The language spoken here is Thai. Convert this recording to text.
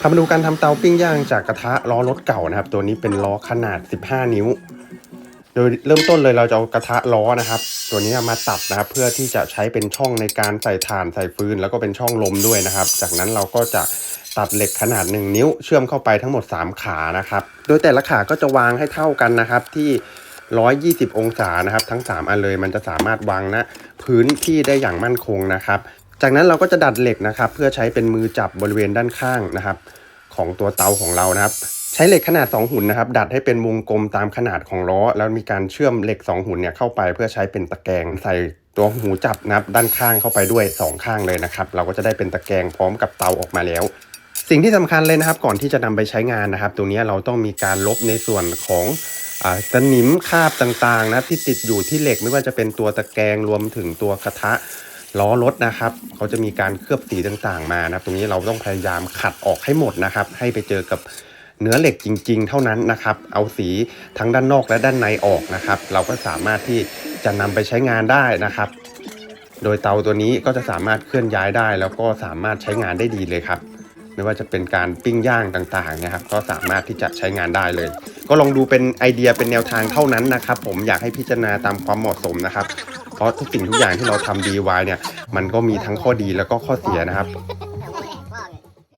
พามาดูการทำเตาปิ้งย่างจากกระทะล้อรถเก่านะครับ ตัวนี้เป็นล้อขนาด 15 นิ้ว โดยเริ่มต้นเลยเราจะเอากระทะล้อนะครับ ตัวนี้มาตัดนะครับ เพื่อที่จะใช้เป็นช่องในการใส่ถ่านใส่ฟืน แล้วก็เป็นช่องลมด้วยนะครับ จากนั้นเราก็จะตัดเหล็กขนาด 1 นิ้ว เชื่อมเข้าไปทั้งหมด 3 ขานะครับ โดยแต่ละขาก็จะวางให้เท่ากันนะครับที่120 องศานะครับ ทั้ง 3 อันเลยมันจะสามารถวางณพื้นที่ได้อย่างมั่นคงนะครับ จากนั้นเราก็จะดัดเหล็กนะครับ เพื่อใช้เป็นมือจับบริเวณด้านข้างนะครับ ของตัวเตาของเรานะครับ ใช้เหล็กขนาด 2 หุ่นนะครับ ดัดให้เป็นวงกลมตามขนาดของล้อ แล้วมีการเชื่อมเหล็ก 2 หุ่นเนี่ยเข้าไป เพื่อใช้เป็นตะแกรงใส่ตัวหูจับนะครับด้านข้างเข้าไปด้วย 2 ข้างเลยนะครับ เราก็จะได้เป็นตะแกรงพร้อมกับเตาออกมาแล้วสิ่งที่สำคัญเลยนะครับ ก่อนที่จะนำไปใช้งานนะครับตรงนี้เราต้องมีการลบในส่วนของสนิมคาบต่างๆนะที่ติดอยู่ที่เหล็กไม่ว่าจะเป็นตัวตะแกรงรวมถึงตัวกระทะ ล้อรถนะครับเขาจะมีการเคลือบสีต่างๆมานะครับ ตรงนี้เราต้องพยายามขัดออกให้หมดนะครับ ให้ไปเจอกับเนื้อเหล็กจริง ๆ เท่านั้นนะครับ เอาสีทั้งด้านนอกและด้านในออกนะครับ เราก็สามารถที่จะนำไปใช้งานได้นะครับ โดยเตาตัวนี้ก็จะสามารถเคลื่อนย้ายได้ แล้วก็สามารถใช้งานได้ดีเลยครับ ไม่ว่าจะเป็นการปิ้งย่างต่างๆนะครับ ก็สามารถที่จะใช้งานได้เลย ก็ลองดูเป็นไอเดียเป็นแนวทางเท่านั้นนะครับ ผมอยากให้พิจารณาตามความเหมาะสมนะครับ เพราะทุกสิ่งทุกอย่างที่เราทำ DIY เนี่ย มันก็มีทั้งข้อดีแล้วก็ข้อเสียนะครับ